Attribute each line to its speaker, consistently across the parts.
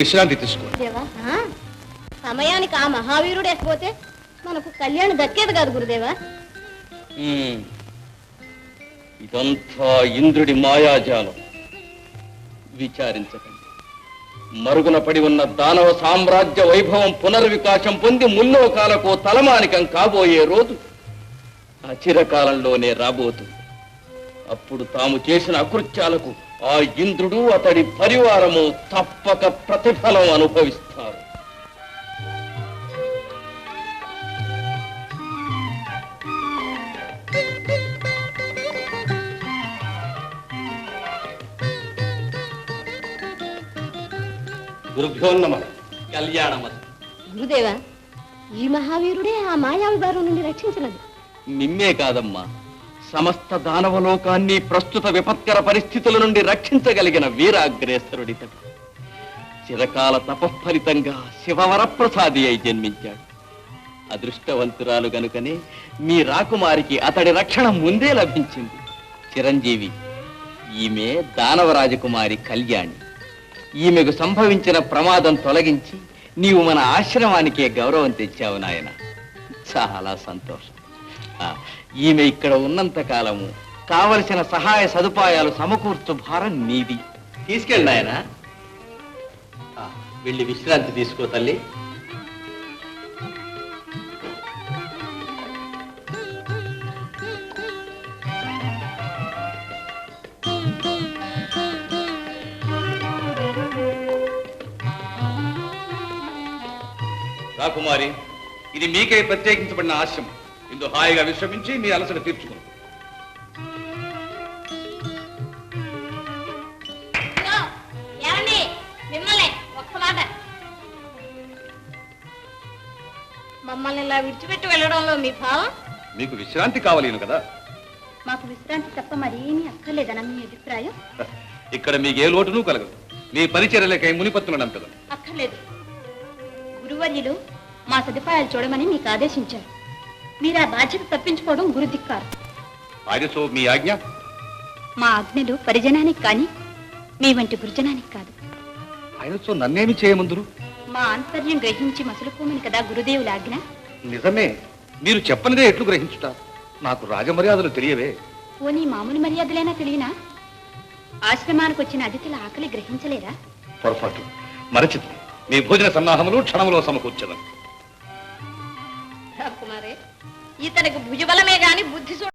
Speaker 1: విశ్రాంతి తీసుకో
Speaker 2: దేవా ఆ? సమయానికి ఆ మహావీరుడు ఎక్కపోతే మనకు కళ్యాణం దక్కేది కాదు గురుదేవా
Speaker 3: ఉమ్. ఇదంతా ఇంద్రుడి మాయాజాలం విచారించకండి మరుగున పడి ఉన్న దానవ సామ్రాజ్య వైభవం పునర్వికాసం పొంది ముల్లోకాలకు తలమానికం కాబోయే రోజు అచిరకాలంలోనే రాబోతుంది అప్పుడు తాము చేసిన అకృత్యాలకు ఆ ఇంద్రుడు అతడి పరివారము తప్పక ప్రతిఫలం అనుభవిస్తారు.
Speaker 1: గురుభ్యో నమ.
Speaker 3: కళ్యాణమస్తు
Speaker 2: గురుదేవా ఈ మహావీరుడే ఆ మాయావి బారు నుండి రక్షించినది.
Speaker 3: నిమ్మే కాదమ్మా సమస్త దానవలోకాన్ని ప్రస్తుత విపత్కర పరిస్థితుల నుండి రక్షించగలిగిన వీరాగ్రేసరుడితడు. చిరకాల తపఫలితంగా శివవరప్రసాది అయి జన్మించాడు. అదృష్టవంతురాలు గనుకనే మీ రాకుమారికి అతడి రక్షణ ముందే లభించింది. చిరంజీవి ఈమె దానవ రాజకుమారి కళ్యాణి. ఈమెకు సంభవించిన ప్రమాదం తొలగించి నీవు మన ఆశ్రమానికే గౌరవం తెచ్చావు నాయన. చాలా సంతోషం. ఈమె ఇక్కడ ఉన్నంత కాలము కావలసిన సహాయ సదుపాయాలు సమకూర్చు భారం నీది. తీసుకెళ్ళి నాయన. వెళ్ళి విశ్రాంతి తీసుకో తల్లి.
Speaker 1: రాకుమారి ఇది మీకై ప్రత్యేకించబడిన ఆశ్రమం. ఇందు హాయిగా విశ్రమించి మీ అలసట తీర్చుకుని.
Speaker 2: మిమ్మల్ని ఇలా విడిచిపెట్టి వెళ్ళడంలో మీ భావం?
Speaker 1: మీకు విశ్రాంతి కావాలి కదా?
Speaker 2: మాకు విశ్రాంతి తప్ప మరేమీ అక్కర్లేదన్న మీ అభిప్రాయం?
Speaker 1: ఇక్కడ మీకు ఏ లోటును కలగదు. మీ పరిచర్యలకై మునిపత్తులను నంపదు
Speaker 2: అక్కర్లేదు. గురువర్యులు మా సదుపాయాలు చూడమని మీకు ఆదేశించారు. మీరు ఆ బాధ్యత తప్పించుకోవడం గురుదిక్కారు.
Speaker 1: ఆయనతో మీ ఆజ్ఞ?
Speaker 2: మా ఆజ్ఞలు పరిజనానికి కానీ మీ వంటి గురుజనానికి కాదు.
Speaker 1: ఆయనతో నన్నేమి చేయమందురు?
Speaker 2: మా ఆంతర్యం గ్రహించి మసులుకోమని కదా గురుదేవుల ఆజ్ఞ?
Speaker 1: నిజమే. మీరు చెప్పనిదే ఎట్లు గ్రహించుట. నాకు రాజమర్యాదలు తెలియవే.
Speaker 2: పోనీ మామూలు మర్యాదలైనా తెలియనా? ఆశ్రమానికి వచ్చిన అతిథుల ఆకలి గ్రహించలేరా?
Speaker 1: పొరపాటు. మరచితి. మీ భోజన సన్నాహములు క్షణములో సమకూర్చదం.
Speaker 2: ఇతనికి భుజబలమే గాని బుద్ధి చూడ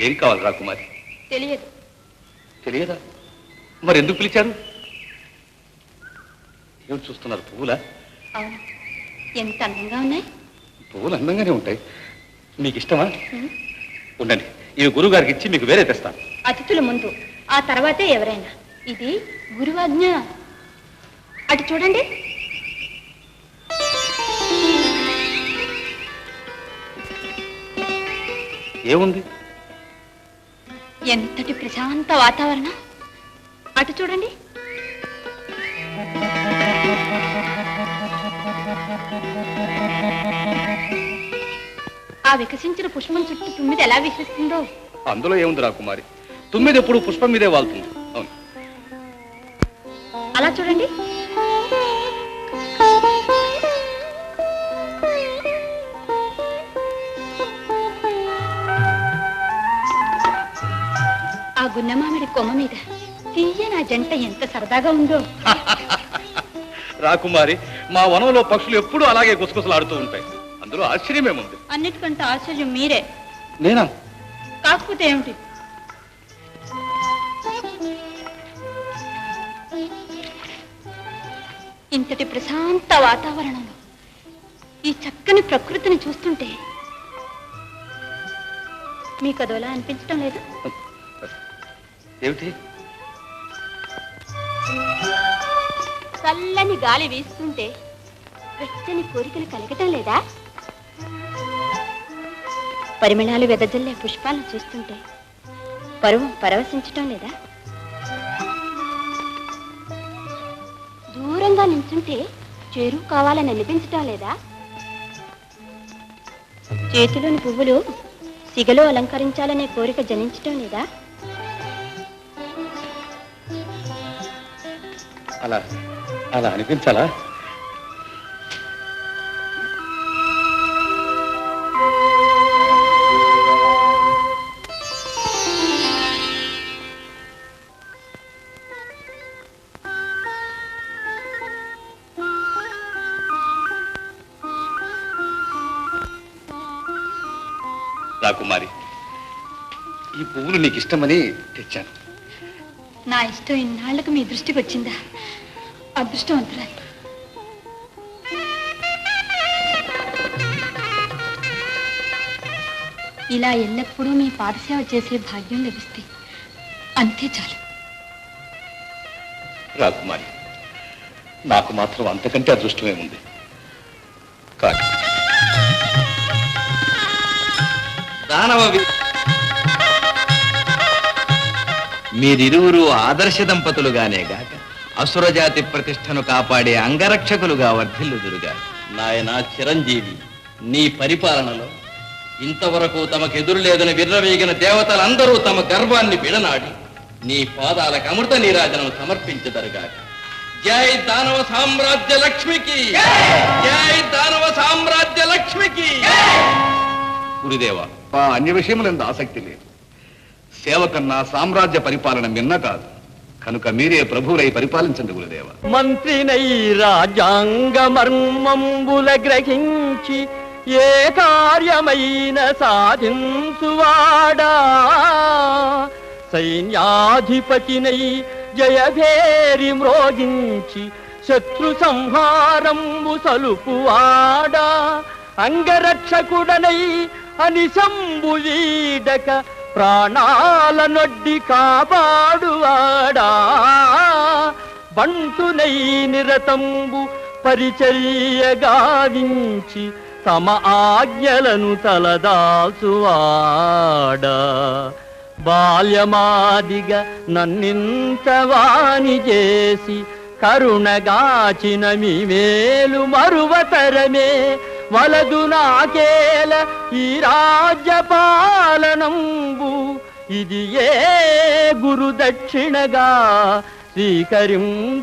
Speaker 1: ఏం కావాలి రాకుమారి
Speaker 2: తెలియదు.
Speaker 1: తెలియదా? మరి ఎందుకు పిలిచారు? ఏం చూస్తున్నారు? పువ్వులా?
Speaker 2: అవును. ఎంత అందంగా ఉన్నాయి?
Speaker 1: పువ్వులు అందంగానే ఉంటాయి. మీకు ఇష్టమా? ఉండండి. ఇవి గురువు గారికి ఇచ్చి మీకు వేరే తెస్తాను.
Speaker 2: అతిథుల ముందు ఆ తర్వాతే ఎవరైనా. ఇది గురువాజ్ఞ. అటు చూడండి.
Speaker 1: ఏముంది?
Speaker 2: ఎంతటి ప్రశాంత వాతావరణం? అటు చూడండి. ఆ వికసించిన పుష్పం చుట్టూ తుమ్మిది ఎలా వికసిస్తుందో
Speaker 1: అందులో ఏముంది రాకుమారి తుమ్మిది ఎప్పుడు పుష్పం మీదే వాళ్తుంది. అవును.
Speaker 2: అలా చూడండి. జంట ఎంత సరదాగా ఉందో.
Speaker 1: రాకుమారి మా వనంలో పక్షులు ఎప్పుడూ అలాగే గుసగుసలాడుతూ ఉంటాయి. అందులో ఆశ్చర్యమేముంది?
Speaker 2: అన్నిటికంటే ఆశ్చర్యం మీరే.
Speaker 1: నేనా?
Speaker 2: కాకపోతే ఏమిటి? ఇంతటి ప్రశాంత వాతావరణంలో ఈ చక్కని ప్రకృతిని చూస్తుంటే మీకు అదోలా అనిపించడం లేదా?
Speaker 1: ఏమిటి?
Speaker 2: చల్లని గాలి వీస్తుంటే వెచ్చని కోరికలు కలగటం లేదా? పరిమళాలు వెదజల్లే పుష్పాలను చూస్తుంటే పరువం పరవశించటం లేదా? దూరంగా నించుంటే చేరువు కావాలని అనిపించటం లేదా? చేతిలోని పువ్వులు సిగలో అలంకరించాలనే కోరిక జనించటం లేదా?
Speaker 1: అలా. అలా అనిపించాలా? రాకుమారి ఈ పువ్వులు నీకు ఇష్టమని తెచ్చాను.
Speaker 2: నా ఇష్టం ఇన్నాళ్ళకు మీ దృష్టికి వచ్చిందా అదృష్టవంతురాలు. ఇలా ఎల్లప్పుడూ మీ పాదసేవ చేసే భాగ్యం లభిస్తే అంతే చాలు.
Speaker 1: రాకుమారి నాకు మాత్రం అంతకంటే అదృష్టమే ఉంది. కాదు.
Speaker 3: దానవ వి- మీరిరువురు ఆదర్శ దంపతులుగానే గాక. అసురజాతి ప్రతిష్టను కాపాడే అంగరక్షకులుగా వర్ధిల్లుదురుగా. నాయన చిరంజీవి నీ పరిపాలనలో ఇంతవరకు తమకెదురు లేదని విర్రవీగిన దేవతలందరూ తమ గర్వాన్ని విడనాడి నీ పాదాలకు అమృత నీరాజనం సమర్పించదరుగాక. జై దానవ సామ్రాజ్య లక్ష్మికి! జై దానవ సామ్రాజ్య లక్ష్మికి!
Speaker 1: గురుదేవ ఆ అన్య విషయములందు ఆసక్తి లేదు. సేవ కన్నా సామ్రాజ్య పరిపాలన మిన్న కాదు కనుక మీరే ప్రభువులై పరిపాలించండి గురుదేవ.
Speaker 4: మంత్రినై రాజ్యాంగ మర్మంబుల గ్రహించి ఏ కార్యమైన సాధించువాడా? సైన్యాధిపతినై జయభేరి మ్రోగించి శత్రు సంహారంబు సలుపువాడా? అంగరక్షకుడనై అనిశంబు వీడక ప్రాణాల నొడ్డి కాపాడువాడా బంటునై నిరతంబు పరిచర్యగావించి తమ ఆజ్ఞలను తలదాసువాడ. బాల్యమాదిగా నన్నింతవాణి చేసి కరుణగాచిన మీ మేలు మరువతరమే వలదు నాకేల ఈ రాజ్యపాలనంబు. ఇది ఏ గురు దక్షిణగా స్వీకరింపుడయ్యా.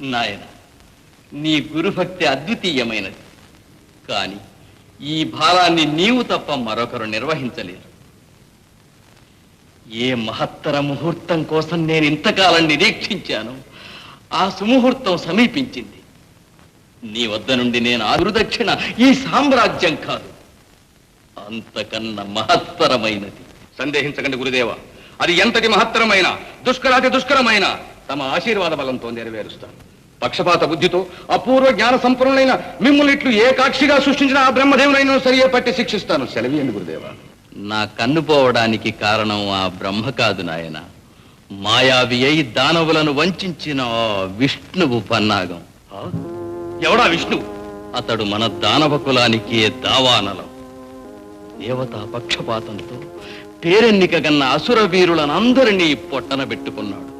Speaker 3: నాయన నీ గురుభక్తి అద్వితీయమైనది. కానీ ఈ భారాన్ని నీవు తప్ప మరొకరు నిర్వహించలేరు. ఏ మహత్తర ముహూర్తం కోసం నేను ఇంతకాలం నిరీక్షించాను? ఆ సుముహూర్తం సమీపించింది. నీ వద్ద నుండి నేను ఆదురుదక్షిణ ఈ సామ్రాజ్యం కాదు. అంతకన్నా మహత్తరమైనది.
Speaker 1: సందేహించకండి గురుదేవ. అది ఎంతటి మహత్తరమైన దుష్కరాతి దుష్కరమైన? తమ ఆశీర్వాద బలంతో నెరవేరుస్తాను. పక్షపాత బుద్ధితో అపూర్వ జ్ఞాన సంపన్నులైన మిమ్మల్ని ఇట్లు ఏ కాక్షిగా సృష్టించిన ఆ బ్రహ్మదేవునైనా సరియే పట్టి శిక్షిస్తాను. సెలవియండి గురుదేవా.
Speaker 3: నా కన్ను పోవడానికి కారణం ఆ బ్రహ్మ కాదు నాయన. మాయావి అయి దానవులను వంచిన విష్ణువు పన్నాగం?
Speaker 1: ఎవడా విష్ణువు
Speaker 3: అతడు మన దానవ కులానికి దావానలం. దేవతా పక్షపాతంతో పేరెన్నిక గన్న అసుర వీరులను అందరినీ పొట్టన పెట్టుకున్నాడు.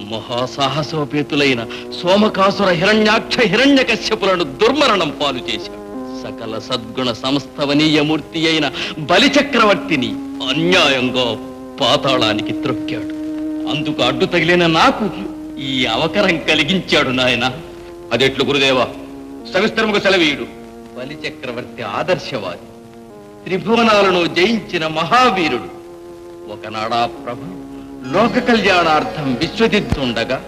Speaker 3: మహాసాహసోపేతులైన సోమకాసుర హిరణ్యాక్ష హిరణ్యకశ్యపులను దుర్మరణం పాలు చేశాడు. సకల సద్గుణ సంస్థవనీయమూర్తి అయిన బలిచక్రవర్తిని అన్యాయంగా పాతాళానికి త్రొక్కాడు. అందుకు అడ్డు తగిలిన నాకు ఈ అవకరం కలిగించాడు నాయన.
Speaker 1: అదెట్లు గురుదేవ సవిస్తరముగా సెలవీయుడు.
Speaker 3: బలి చక్రవర్తి ఆదర్శవాది త్రిభువనాలను జయించిన మహావీరుడు. ఒకనాడా ప్రభు లోక కళ్యాణార్థం విశ్వజిత్తుండగా